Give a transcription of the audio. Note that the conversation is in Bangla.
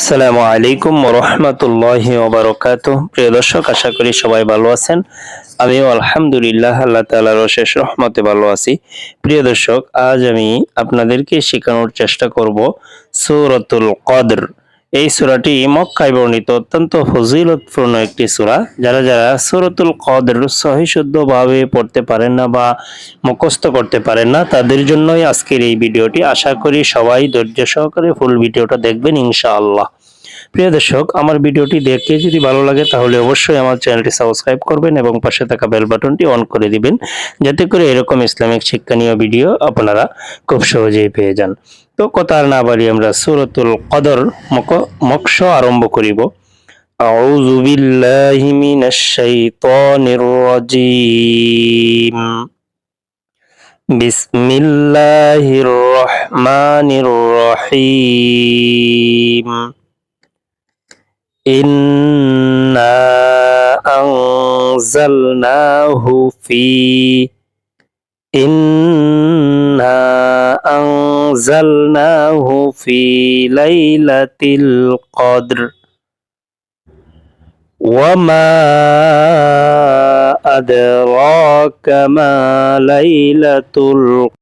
আসসালামু আলাইকুম রহমতুল্লাহ ওবরকাত প্রিয় দর্শক, আশা করি সবাই ভালো আছেন। আমিও আলহামদুলিল্লাহ, আল্লাহ তালার শেষ রহমতে ভালো আছি। প্রিয় দর্শক, আজ আমি আপনাদেরকে শেখানোর চেষ্টা করব সৌরতুল কদর। এই সুরাটি মক্কায় বর্ণিত অত্যন্ত ফজিলতপূর্ণ একটি সুরা। যারা যারা সুরতুল কদর সহিশুদ্ধভাবে পড়তে পারেন না বা মুখস্থ করতে পারেন না, তাদের জন্যই আজকের এই ভিডিওটি। আশা করি সবাই ধৈর্য সহকারে ফুল ভিডিওটা দেখবেন ইনশাআল্লাহ। প্রিয় দর্শক আমার ভিডিওটি দেখে যদি ভালো লাগে তাহলে অবশ্যই আমার চ্যানেলটি সাবস্ক্রাইব করবেন এবং পাশে থাকা বেল বাটনটি অন করে দিবেন যাতে করে এরকম ইসলামিক শিক্ষণীয় ভিডিও আপনারা খুব সহজেই পেয়ে যান তো কথা আর না বাড়ি আমরা সূরাতুল কদর মক- মক্ষ আরম্ভ করিব أعوذ بالله من الشيطان الرجيم بسم الله الرحمن الرحيم إنا أنزلناه في إنا أنزلناه في ليلة القدر وما أدراك ما ليلة القدر